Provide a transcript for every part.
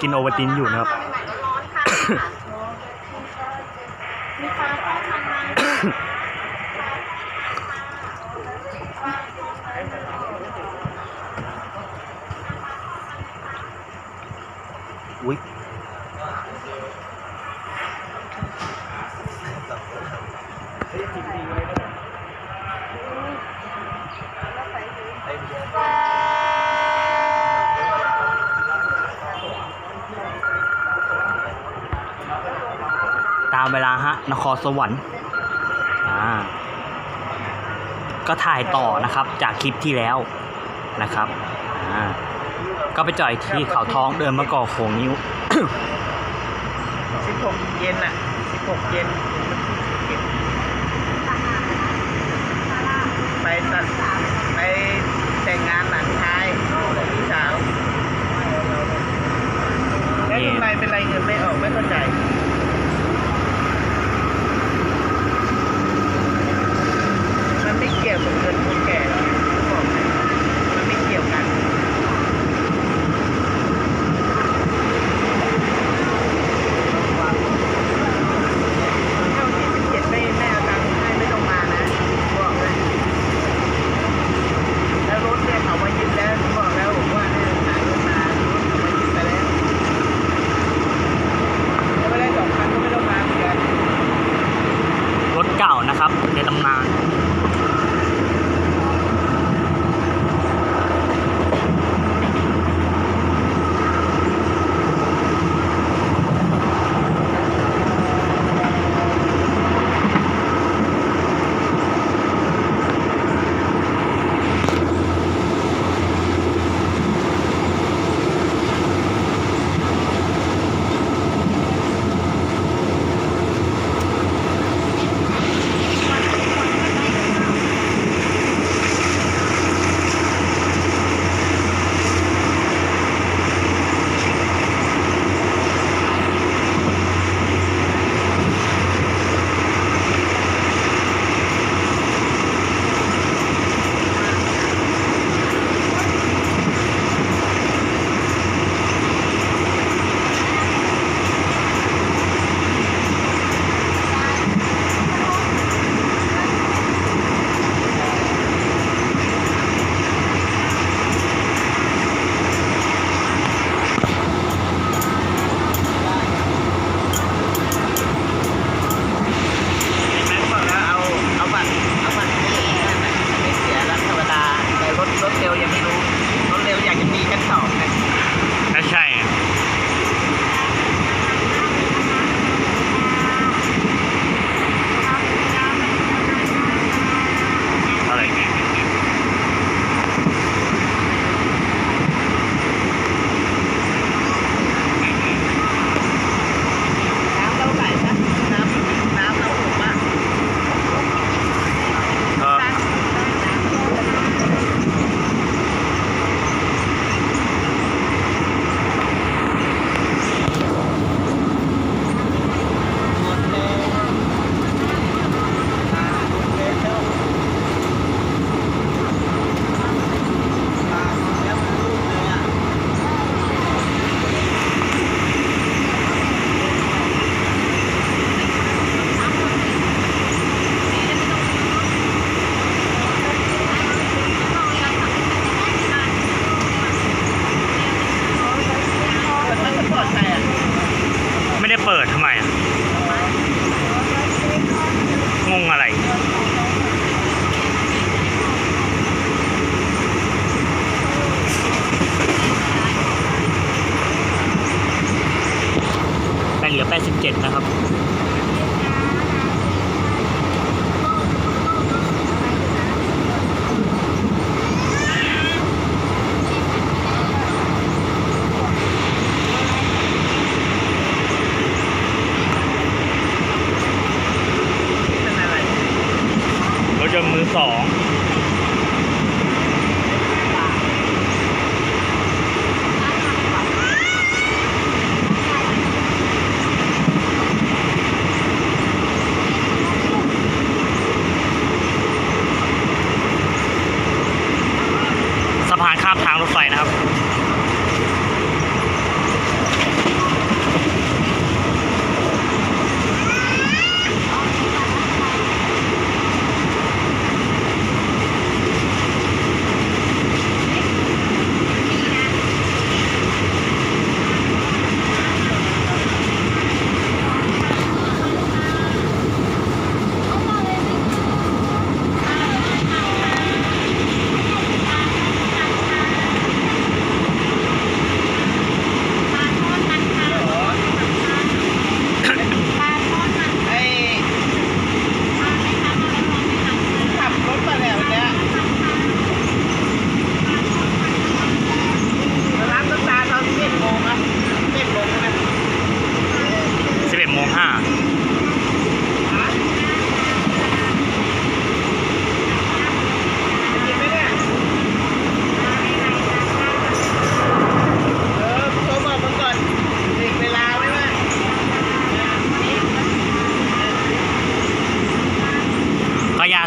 กินโอวัลตินอยู่นะครับ มีความเข้าทาง ตามเวลาฮะนครสวรรค์อ่าก็ถ่ายต่อนะครับจากคลิปที่แล้วนะครับอ่าก็ไปจ่อยที่เขาท้องเดินมาก่อโขงนิ้ว สิบหกเย็นอะสิบหกเย็นไปตัดไปแต่งงานหลังชายของพี่สาวแล้วทำไมเป็นไรเงินไม่ออกไม่เข้าใจ Thank you.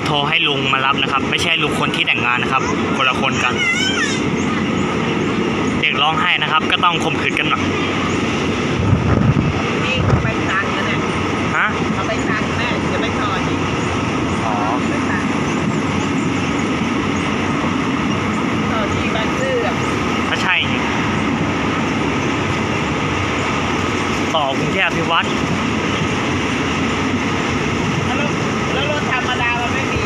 โทรให้ลุงมารับนะครับ ไม่ใช่ลุงคนที่แต่งงานนะครับ คนละคนกัน เด็กร้องไห้นะครับ ก็ต้องข่มขืนกันหน่อยนี่เขาไปตังค์นะเนี่ยฮะเขาไปตังค์แม่จะไปต่ออีกอ๋อไปตังค์ต่อที่บางซื่ออะถ้าใช่ไงต่อกรุงเทพอภิวัตรแล้วรถแล้วรถธรรมดามันไม่มี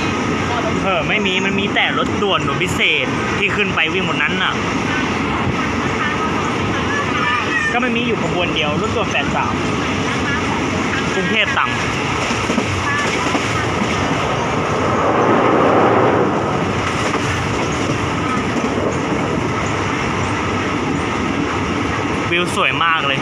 ม ออไม่มีมันมีแต่รถด่วนหรือพิเศษที่ขึ้นไปวิ่งบนนั้นน่ะ ก็ไม่มีอยู่ขบวนเดียวรถด่วน83กรุงเทพต่ำวิวสวยมากเลย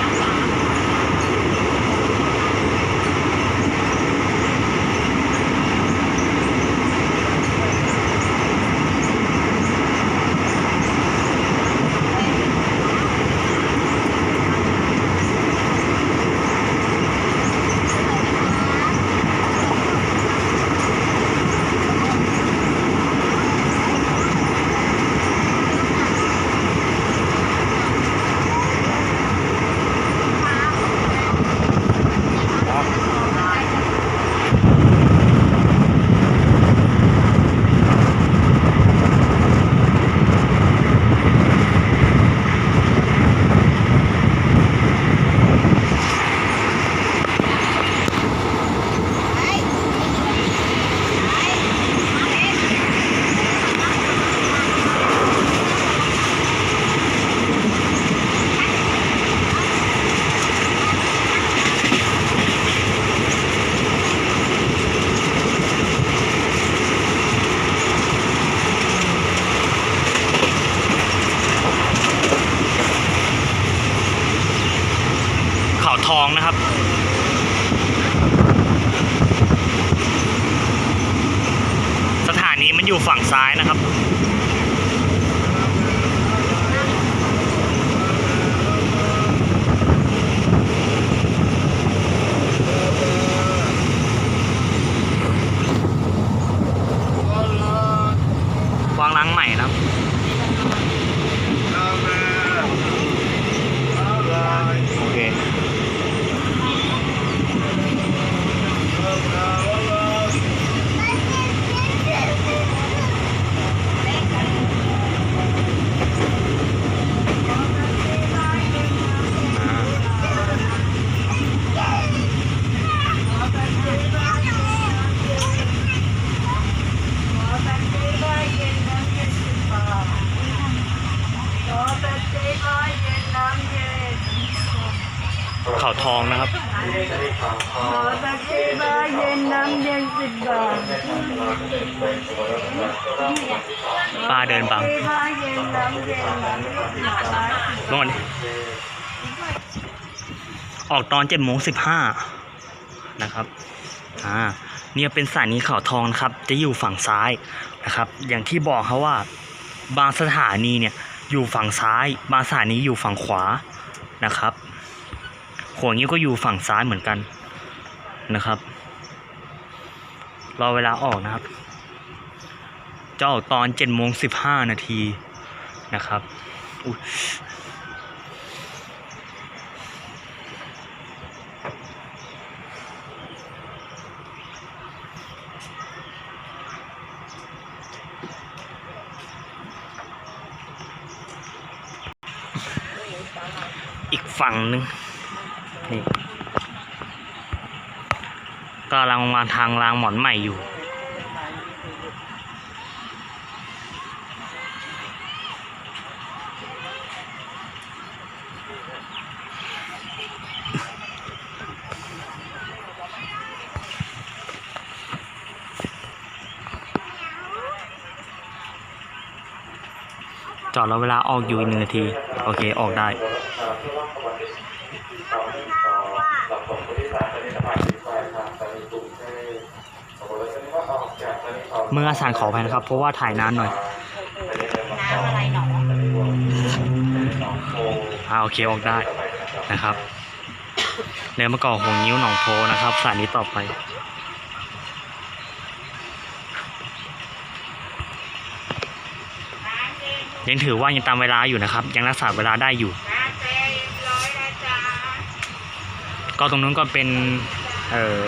นะครับวางล้างใหม่นะครับ โอเค ขอแต่เจ๊ร้อยเย็นน้ำเย็นสิบบาทขอแต่เจ๊ร้อยเย็นน้ำเย็น เข่าวทองนะครับขอต่เจ๊ร้อยเย็นน้ำเย็นสิบบาทป้าเดินบังเจ๊ร้อยเย็นน้ำเย็นน้ำเย็นสิบบาทลงออกตอนเจ็ดโมงสิบห้านะครับอ่าเนี่ยเป็นสถานีเขาวทองครับ จะอยู่ฝั่งซ้ายนะครับ อย่างที่บอกเขาว่าบางสถานีเนี่ย อยู่ฝั่งซ้าย บางสถานีอยู่ฝั่งขวานะครับหัวงิ้วก็อยู่ฝั่งซ้ายเหมือนกันนะครับ รอเวลาออกนะครับจะออกตอนเจ็ดโมงสิบห้านาทีนะครับ ฝั่งหนึ่งนี่กำลังมาทางรางหมอนใหม่อยู่ จอดแล้วเวลาออกอยู่หนึ่งนาที โอเค ออกได้ ขหลักของผู้ที่สารชนิดผ่านดีไฟทางสถานีกรุงเทพขบวนรถชนิดว่าอาสานขอสารขออภัยนะครับ เพราะว่าถ่ายนานหน่อยน้ำอะไรหนอสถานีวังหนองโพอ่าโอเคออกได้นะครับเดินมาก่อหงนิ้วหนองโพนะครับสถานีต่อไปยังถือว่ายังตามเวลาอยู่นะครับ ยังรักษาเวลาได้อยู่ ก็ตรงนู้นก็เป็นเออ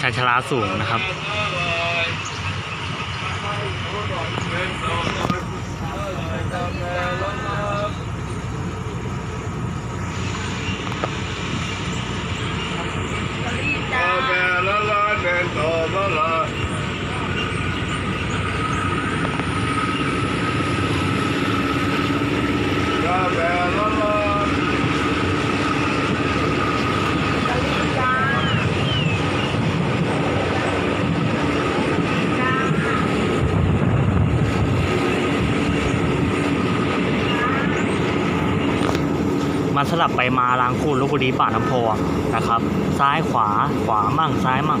ชานชาลาสูงนะครับ มันส ลับไปมาล้างคูนลบบุรีป่าน้ำโพนะครับ ซ้ายขวาขวามั่งซ้ายมั่ง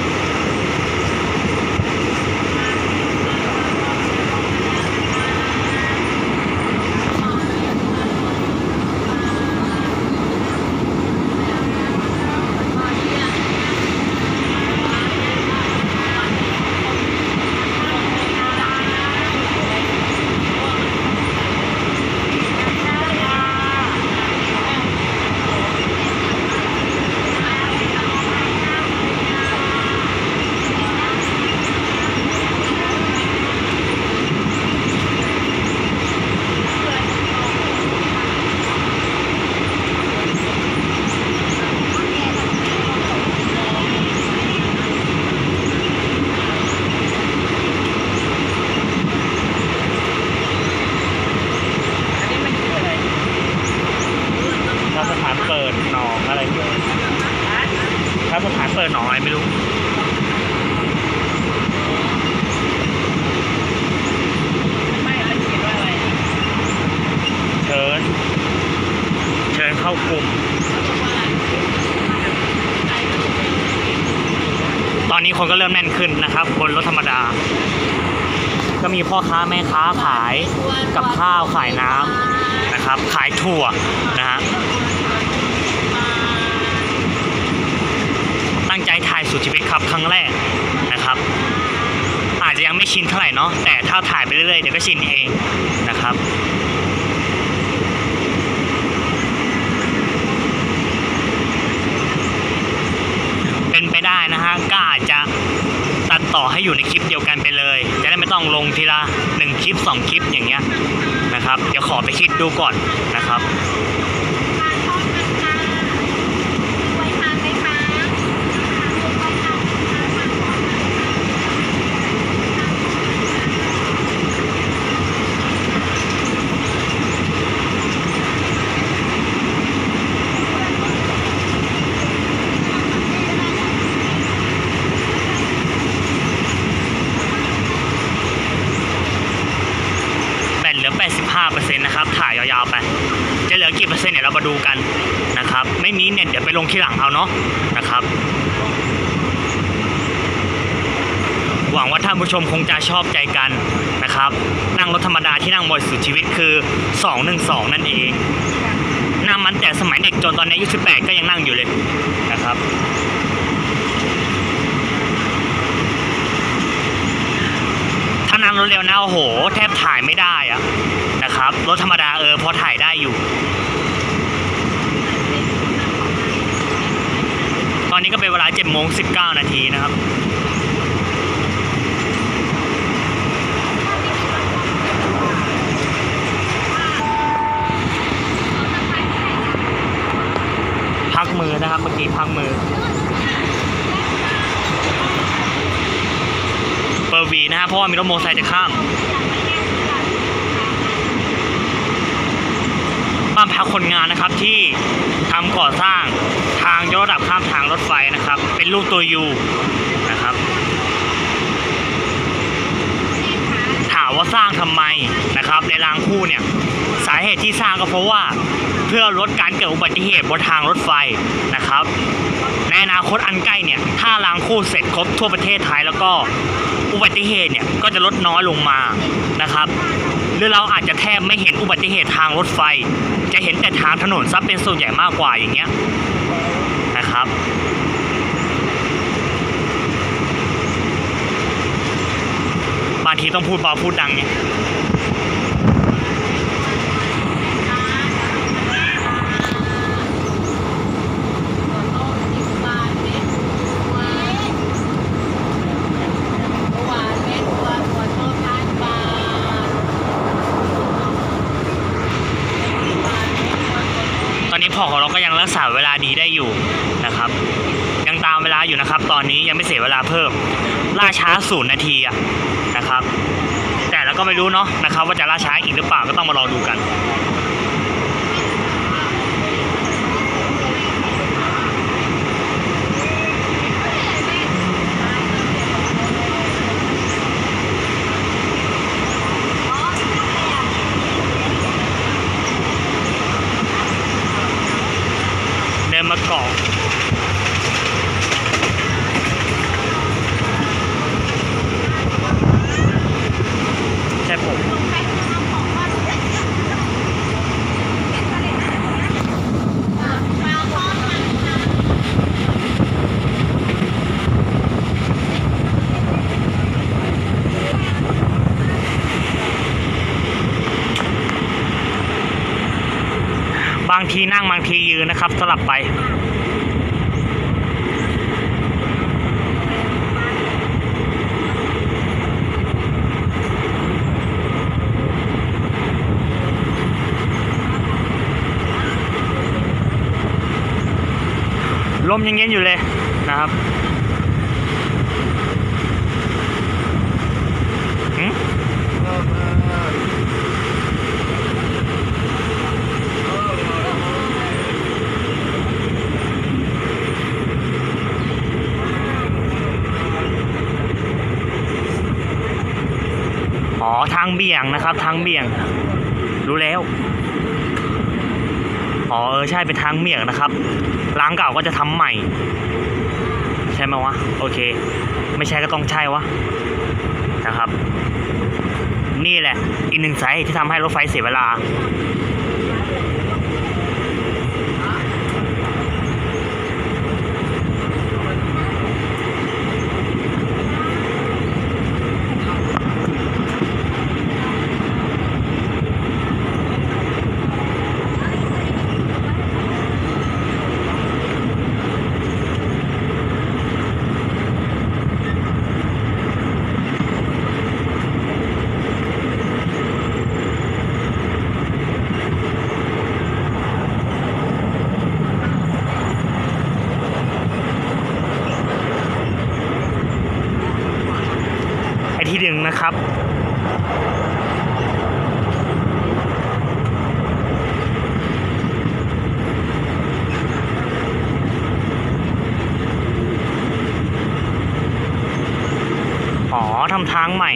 มีพ่อค้าแม่ค้าขายกับข้าวขายน้ำนะครับ ขายถั่วนะฮะตั้งใจถ่ายสุดชีวิตครับครั้งแรกนะครับ อาจจะยังไม่ชินเท่าไหร่เนาะแต่ถ้าถ่ายไปเรื่อยๆเดี๋ยวก็ชินเองนะครับเป็นไปได้นะฮะก็อาจจะ ตัดต่อให้อยู่ในคลิปเดียวกันไปเลย จะได้ไม่ต้องลงทีละหนึ่งคลิปสองคลิปอย่างเงี้ยนะครับ เดี๋ยวขอไปคิดดูก่อนนะครับ เหลือ 85%นะครับ ถ่ายยาวๆไป จะเหลือกี่เปอร์เซ็นต์เนี่ยเรามาดูกันนะครับ ไม่มีเนี่ยเดี๋ยวไปลงที่หลังเอาเนาะนะครับ หวังว่าท่านผู้ชมคงจะชอบใจกันนะครับ นั่งรถธรรมดาที่นั่งบ่อยสุดชีวิตคือ 212 นั่นเองนั่งนั่งมันแต่สมัยเด็กจนตอนนี้อายุ18ก็ยังนั่งอยู่เลยนะครับางรถเร็วนะโอ้โห แทบถ่ายไม่ได้อะนะครับ รถธรรมดาเออพอถ่ายได้อยู่ ตอนนี้ก็เป็นเวลา7โมง19 นาทีนะครับพักมือนะครับเมื่อกี้พักมือ เปอร์วี นะครับเพราะว่ามีรถมอเตอร์ไซค์จะข้ามบ้านพักคนงานนะครับที่ทำก่อสร้างทางยกระดับข้ามทางรถไฟนะครับ เป็นรูปตัวยูนะครับ ถามว่าสร้างทำไมนะครับในรางคู่เนี่ยสาเหตุที่สร้างก็เพราะว่าเพื่อลดการเกิดอุบัติเหตุบนทางรถไฟนะครับ ในอนาคตอันใกล้เนี่ยถ้ารางคู่เสร็จครบทั่วประเทศไทยแล้วก็อุบัติเหตุเนี่ยก็จะลดน้อยลงมานะครับ หรือเราอาจจะแทบไม่เห็นอุบัติเหตุทางรถไฟ จะเห็นแต่ทางถนนซับเป็นส่วนใหญ่มากกว่าอย่างเงี้ยนะครับบางทีต้องพูดเบาพูดดังเนี่ย ของของเราก็ยังรักษาเวลาดีได้อยู่นะครับ ยังตามเวลาอยู่นะครับ ตอนนี้ยังไม่เสียเวลาเพิ่ม ล่าช้าศูนย์นาทีอะนะครับ แต่เราก็ไม่รู้เนาะนะครับ ว่าจะล่าช้าอีกหรือเปล่าก็ต้องมารอดูกัน เดินมาเกาะใช่ผม บางทีนั่งบางทียื นะครับสลับไปลมยังเย็นอยู่เลยนะครับหืมอ๋อ ทางเบี่ยง นะครับ ทางเบี่ยง รู้แล้ว อ๋อเออใช่เป็นทางเบี่ยงนะครับ ร้างเก่าก็จะทำใหม่ ใช่ไหมวะ โอเค ไม่ใช่ก็ต้องใช่วะ นะครับ นี่แหละ อีกหนึ่งสาเหตุที่ทำให้รถไฟเสียเวลา อ๋อทำทางใหม่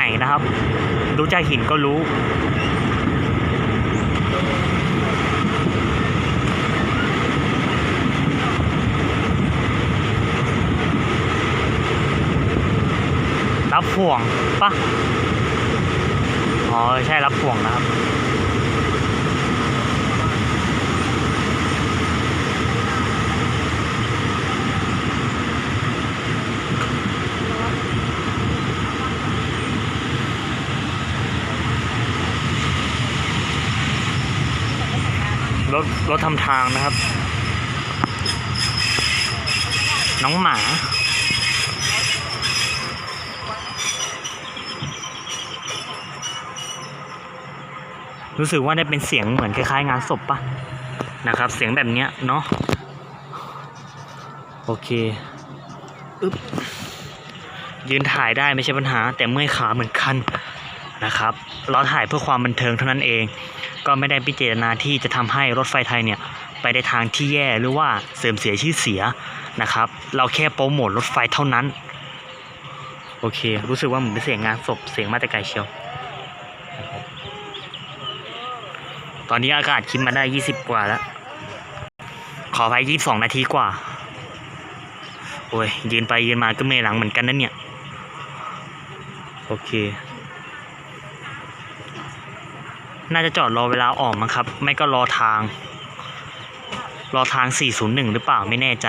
ม่นะครับรู้ใจหินก็รู้ รับห่วงปะอ๋อ ใช่รับห่วงนะครับ รถทำทางนะครับ น้องหมารู้สึกว่าได้เป็นเสียงเหมือนคล้ายๆ งานศพปะนะครับ เสียงแบบเนี้ยเนาะโอเคอึ๊บยืนถ่ายได้ไม่ใช่ปัญหา แต่เมื่อยขาเหมือนกันนะครับ เราถ่ายเพื่อความบันเทิงเท่านั้นเอง ก็ไม่ได้พิจารณาที่จะทำให้รถไฟไทยเนี่ยไปในทางที่แย่หรือว่าเสื่อมเสียชื่อเสียนะครับ เราแค่โปรโมทรถไฟเท่านั้น โอเค รู้สึกว่าเหมือนเป็นเสียงงานศพเสียงมาแต่ไกลเชียว ตอนนี้อากาศคิดมาได้ 20 กว่าแล้ว ขอไป22 นาทีกว่า โอ้ยยืนไปยืนมาก็เมหลังเหมือนกันนั่นเนี่ย โอเค น่าจะจอดรอเวลาออกมั้งครับ ไม่ก็รอทาง รอทาง 401 หรือเปล่าไม่แน่ใจ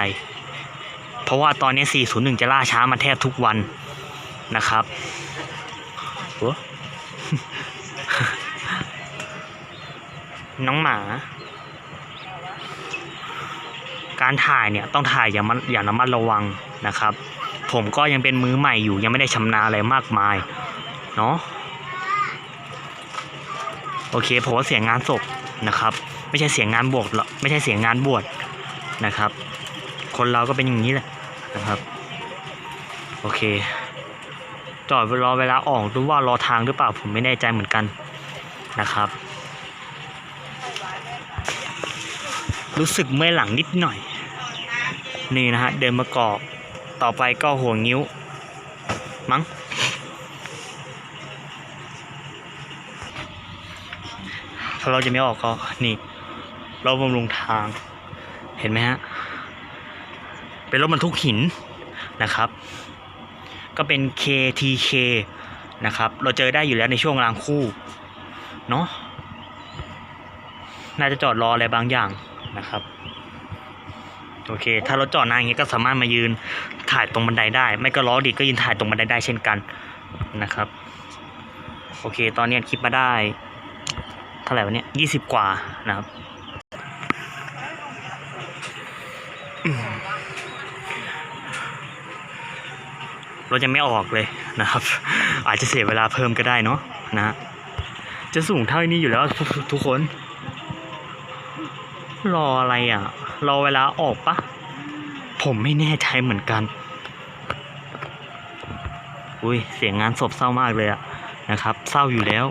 เพราะว่าตอนนี้ 401 จะล่าช้ามาแทบทุกวันนะครับโอ้น้องหมา การถ่ายเนี่ยต้องถ่ายอย่างมันอย่างระมัดระวังนะครับ ผมก็ยังเป็นมือใหม่อยู่ยังไม่ได้ชำนาญอะไรมากมายเนาะ โอเคผมว่าเสียงงานศพนะครับ ไม่ใช่เสียงงานบวชหรอกไม่ใช่เสียงงานบวชนะครับ คนเราก็เป็นอย่างนี้แหละนะครับ โอเค จอดรอเวลาออกหรือว่ารอทางหรือเปล่าผมไม่แน่ใจเหมือนกันนะครับ รู้สึกเมื่อยหลังนิดหน่อย นี่นะฮะเดินมากรอกต่อไปก็หัวงิ้วมั้ง ถ้าเราจะไม่ออกก็นี่ เราบำรุงทาง เห็นไหมฮะ เป็นรถบรรทุกหินนะครับ ก็เป็น KTK นะครับ เราเจอได้อยู่แล้วในช่วงรางคู่เนาะน่าจะจอดรออะไรบางอย่างนะครับ โอเค ถ้ารถจอดนานอย่างเงี้ยก็สามารถมายืนถ่ายตรงบันไดได้ ไม่ก็ล้อดีก็ยืนถ่ายตรงบันไดได้เช่นกันนะครับ โอเค ตอนนี้คลิปมาได้ ท่าไหร่วะเนี่ยยี่สิบกว่านะครับอืมรถยังไม่ออกเลยนะครับ อาจจะเสียเวลาเพิ่มก็ได้เนาะนะจะสูงเท่านี้อยู่แล้วทุกทุกคน รออะไรอะ รอเวลาออกปะผมไม่แน่ใจเหมือนกัน อุ้ยเสียงงานศพเศร้ามากเลยอะนะครับ เศร้าอยู่แล้ว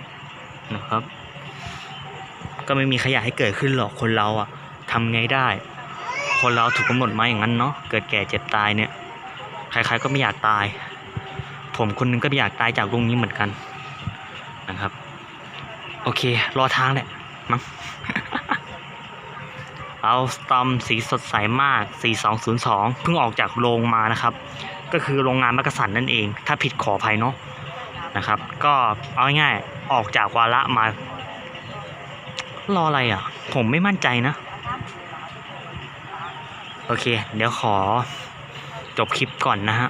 นะครับ ก็ไม่มีใครอยากให้เกิดขึ้นหรอกคนเราอะทำไงได้ คนเราถูกกำหนดมาอย่างนั้นเนาะเกิดแก่เจ็บตายเนี่ยใครๆก็ไม่อยากตาย ผมคนนึงก็ไม่อยากตายจากโรงนี้เหมือนกันนะครับ โอเค รอทางแหละมั้งเอาสตอมสีสดใสมาก 4202 เพิ่งออกจากโรงมานะครับ ก็คือโรงงานมักกะสันนั่นเอง ถ้าผิดขออภัยเนาะนะครับ ก็เอาง่ายๆออกจากวาระมา รออะไรอะ ผมไม่มั่นใจนะ โอเค เดี๋ยวขอจบคลิปก่อนนะฮะ